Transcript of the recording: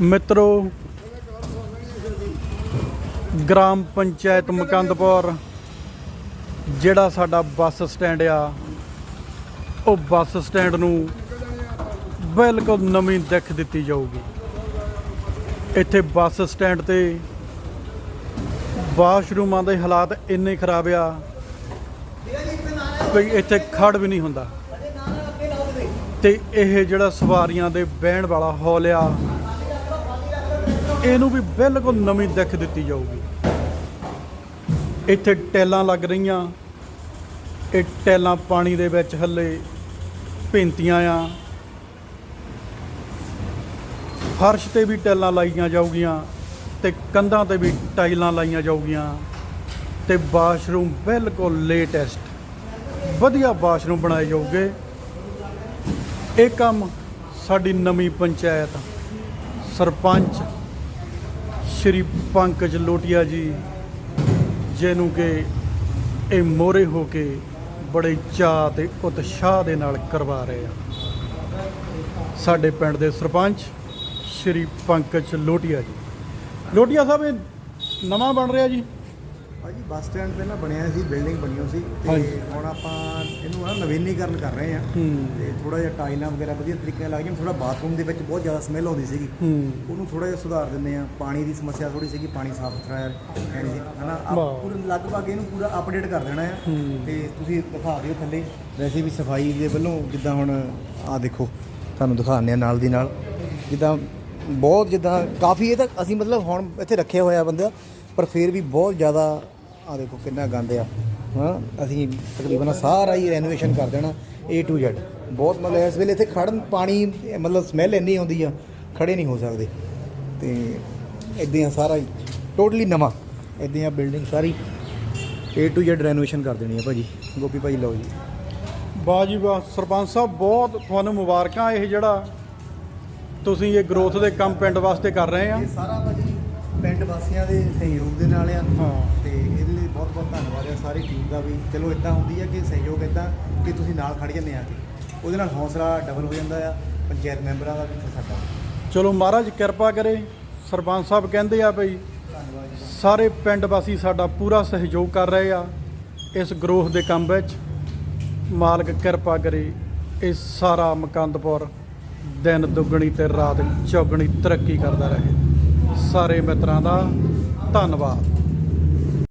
ਮਿੱਤਰੋ, ਗ੍ਰਾਮ ਪੰਚਾਇਤ ਮੁਕੰਦਪੁਰ, ਜਿਹੜਾ ਸਾਡਾ ਬੱਸ ਸਟੈਂਡ ਆ, ਉਹ ਬੱਸ ਸਟੈਂਡ ਨੂੰ ਬਿਲਕੁਲ ਨਵੀਂ ਦਿੱਖ ਦਿੱਤੀ ਜਾਊਗੀ। ਇੱਥੇ ਬੱਸ ਸਟੈਂਡ ਤੇ ਵਾਸ਼ਰੂਮਾਂ ਦੇ ਹਾਲਾਤ ਇੰਨੇ ਖਰਾਬ ਆ ਕੋਈ ਇੱਥੇ ਖੜ ਵੀ ਨਹੀਂ ਹੁੰਦਾ। ਤੇ ਇਹ ਜਿਹੜਾ ਸਵਾਰੀਆਂ ਦੇ ਬਹਿਣ ਵਾਲਾ ਹੌਲ ਆ ਇਹਨੂੰ ਵੀ ਬਿਲਕੁਲ ਨਵੀਂ ਦਿੱਖ ਦਿੱਤੀ ਜਾਊਗੀ। ਇੱਥੇ ਟੈਲਾਂ ਲੱਗ ਰਹੀਆਂ। ਇਹ ਟੈਲਾਂ ਪਾਣੀ ਦੇ ਵਿੱਚ ਹੱਲੇ ਭਿੰਤੀਆਂ ਆ। ਫਰਸ਼ ਤੇ ਵੀ ਟੈਲਾਂ ਲਾਈਆਂ ਜਾਊਗੀਆਂ ਤੇ ਕੰਧਾਂ ਤੇ ਵੀ ਟਾਈਲਾਂ ਲਾਈਆਂ ਜਾਊਗੀਆਂ ਤੇ ਬਾਥਰੂਮ ਬਿਲਕੁਲ ਲੇਟੈਸਟ। ਵਧੀਆ ਬਾਥਰੂਮ ਬਣਾਏ ਜਾਊਗੇ। ਇਹ ਕੰਮ ਸਾਡੀ ਨਵੀਂ ਪੰਚਾਇਤ, ਸਰਪੰਚ ਸ਼੍ਰੀ ਪੰਕਜ ਲੋਟੀਆ ਜੀ, ਜਿਹਨੂੰ ਕਿ ਇਹ ਮੋਰੇ ਹੋ ਕੇ ਬੜੇ ਚਾਅ ਤੇ ਉਤਸ਼ਾਹ ਦੇ ਨਾਲ ਕਰਵਾ ਰਹੇ ਆ। ਸਾਡੇ ਪਿੰਡ ਦੇ ਸਰਪੰਚ ਸ਼੍ਰੀ ਪੰਕਜ ਲੋਟੀਆ ਜੀ। ਲੋਟੀਆ ਸਾਹਿਬ, ਇਹ ਨਵਾਂ ਬਣ ਰਿਹਾ ਜੀ? ਭਾਜੀ ਬੱਸ ਸਟੈਂਡ ਤੇ ਨਾ ਬਣਿਆ ਸੀ ਬਿਲਡਿੰਗ ਬਣੀ ਹੋਈ ਸੀ। ਤੇ ਹੁਣ ਆਪਾਂ ਇਹਨੂੰ ਨਾ ਨਵੀਨੀਕਰਨ ਕਰ ਰਹੇ ਹਾਂ। ਹੂੰ। ਤੇ ਥੋੜਾ ਜਿਹਾ ਟਾਈਲਾਂ ਵਗੈਰਾ ਵਧੀਆ ਤਰੀਕੇ ਨਾਲ ਲੱਗੀਆਂ ਥੋੜਾ ਬਾਥਰੂਮ ਦੇ ਵਿੱਚ ਬਹੁਤ ਜ਼ਿਆਦਾ ਸਮੈਲ ਆਉਂਦੀ ਸੀਗੀ। ਉਹਨੂੰ ਥੋੜਾ ਜਿਹਾ ਸੁਧਾਰ ਦਿੰਦੇ ਆ ਪਾਣੀ ਦੀ ਸਮੱਸਿਆ ਥੋੜੀ ਸੀਗੀ ਪਾਣੀ ਸਾਫ਼ ਸੁਥਰਾ ਹੈ ਹਨਾ। ਪੂਰਾ ਲਗਭਗ ਇਹਨੂੰ ਪੂਰਾ ਅਪਡੇਟ ਕਰ ਦੇਣਾ ਆ। ਤੇ ਤੁਸੀਂ ਦਿਖਾ ਦਿਓ ਥੱਲੇ। ਵੈਸੇ ਵੀ ਸਫ਼ਾਈ ਦੇ ਵੱਲੋਂ ਜਿੱਦਾਂ ਹੁਣ ਆ ਦੇਖੋ ਤੁਹਾਨੂੰ ਦਿਖਾਉਂਦੇ ਆ ਨਾਲ ਦੀ ਨਾਲ। ਜਿੱਦਾਂ ਬਹੁਤ ਜਿੱਦਾਂ ਕਾਫੀ ਇਹ ਤਾਂ ਅਸੀਂ ਮਤਲਬ ਹੁਣ ਇੱਥੇ ਰੱਖਿਆ ਹੋਇਆ ਬੰਦਾ। ਪਰ ਫਿਰ ਵੀ ਬਹੁਤ ਜ਼ਿਆਦਾ ਆ ਦੇਖੋ ਕਿੰਨਾ ਗੰਦ ਆ। ਹਾਂ ਅਸੀਂ ਤਕਰੀਬਨ ਸਾਰਾ ਹੀ ਰੈਨੋਵੇਸ਼ਨ ਕਰ ਦੇਣਾ A to Z ਬਹੁਤ ਮਤਲਬ ਇਸ ਵੇਲੇ ਇੱਥੇ ਖੜਨ ਪਾਣੀ ਮਤਲਬ ਸਮੈਲ ਇੰਨੀ ਆਉਂਦੀ ਆ ਖੜੇ ਨਹੀਂ ਹੋ ਸਕਦੇ। ਤੇ ਇਦਾਂ ਆ ਸਾਰਾ ਹੀ ਟੋਟਲੀ ਨਵਾਂ। ਇਦਾਂ ਆ ਬਿਲਡਿੰਗ ਸਾਰੀ। A to Z ਰੈਨੋਵੇਸ਼ਨ ਕਰ ਦੇਣੀ ਆ ਭਾਜੀ। ਗੋਪੀ ਭਾਜੀ ਲਓ ਜੀ। ਵਾਹ ਜੀ ਵਾਹ ਸਰਪੰਚ ਸਾਹਿਬ ਬਹੁਤ ਤੁਹਾਨੂੰ ਮੁਬਾਰਕਾਂ। ਇਹ ਜਿਹੜਾ ਤੁਸੀਂ ਇਹ ਗਰੋਥ ਦੇ ਕੰਮ ਪਿੰਡ ਵਾਸਤੇ ਕਰ ਰਹੇ ਆ। ਇਹ ਸਾਰਾ ਭਾਜੀ ਪਿੰਡ ਵਾਸੀਆਂ ਦੇ ਸਹਿਯੋਗ ਦੇ ਨਾਲ ਆ। ਹਾਂ। ਤੇ ਇਹਦੇ ਲਈ ਬਹੁਤ ਬਹੁਤ ਧੰਨਵਾਦ ਹੈ ਸਾਰੀ ਟੀਮ ਦਾ ਵੀ। ਚਲੋ ਇਦਾਂ ਹੁੰਦੀ ਹੈ ਕਿ ਸਹਿਯੋਗ ਇਦਾਂ ਕਿ ਤੁਸੀਂ ਨਾਲ ਖੜ ਜਾਂਦੇ ਆ ਕੇ। ਉਹਦੇ ਨਾਲ ਹੌਸਲਾ ਡਬਲ ਹੋ ਜਾਂਦਾ ਆ। ਪੰਚਾਇਤ ਮੈਂਬਰਾਂ ਦਾ ਵੀ ਤੇ ਸਾਡਾ। ਵੀ। ਚਲੋ ਮਹਾਰਾਜ ਕਿਰਪਾ ਕਰੇ। ਸਰਪੰਚ ਸਾਹਿਬ ਕਹਿੰਦੇ ਆ ਬਈ ਧੰਨਵਾਦ ਜੀ। ਸਾਰੇ ਪਿੰਡ ਵਾਸੀ ਸਾਡਾ ਪੂਰਾ ਸਹਿਯੋਗ ਕਰ ਰਹੇ ਆ। ਇਸ ਗਰੋਥ ਦੇ ਕੰਮ ਵਿੱਚ ਮਾਲਕ ਕਿਰਪਾ ਕਰੇ। ਇਹ ਸਾਰਾ ਮਕੰਦਪੁਰ ਦਿਨ ਦੁੱਗਣੀ ਤੇ ਰਾਤ ਚੌਗਣੀ ਤਰੱਕੀ ਕਰਦਾ ਰਹੇ। ਸਾਰੇ ਮਿੱਤਰਾਂ ਦਾ ਧੰਨਵਾਦ।